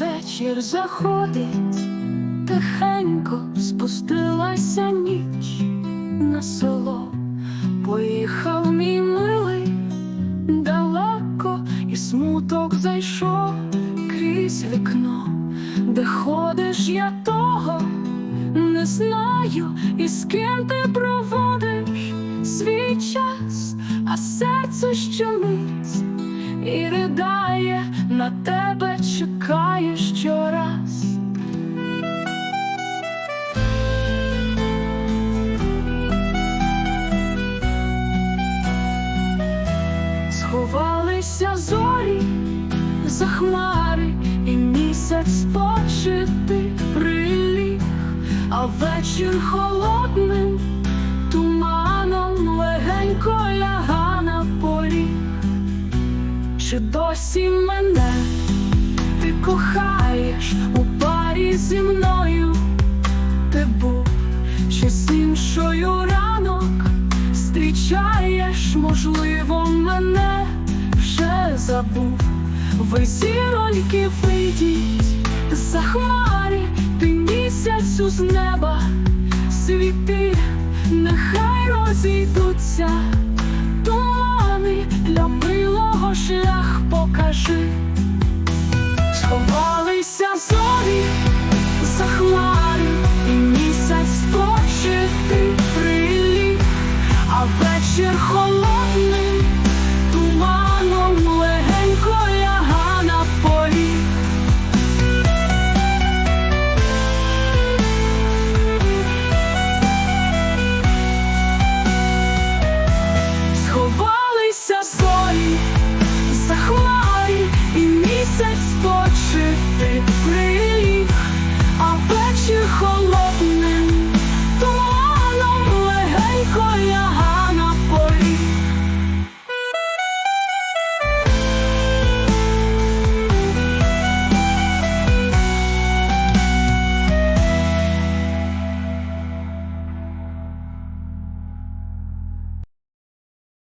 вечір заходить, тихенько спустилася ніч на село, поїхав мій милий далеко, і смуток зайшов крізь вікно, де ходиш я того, не знаю, і з ким ти проводиш свій час, а серце щомить і ридає, на тебе Сховалися зорі за хмари, і місяць спочити приліг, а вечір холодним туманом легенько ляга на поріг. Чи досі мене ти кохаєш у парі зі мною? Ти був чи з іншою ранок зустрічаєш, можливо, мене забув, ви зіроньки вийдіть, за хмари ти місяцю з неба, світи, нехай розійдуться, тумани для милого шлях покажи, сховалися зорі, за хмарі, і місяць ти приліт, а вечір ходить.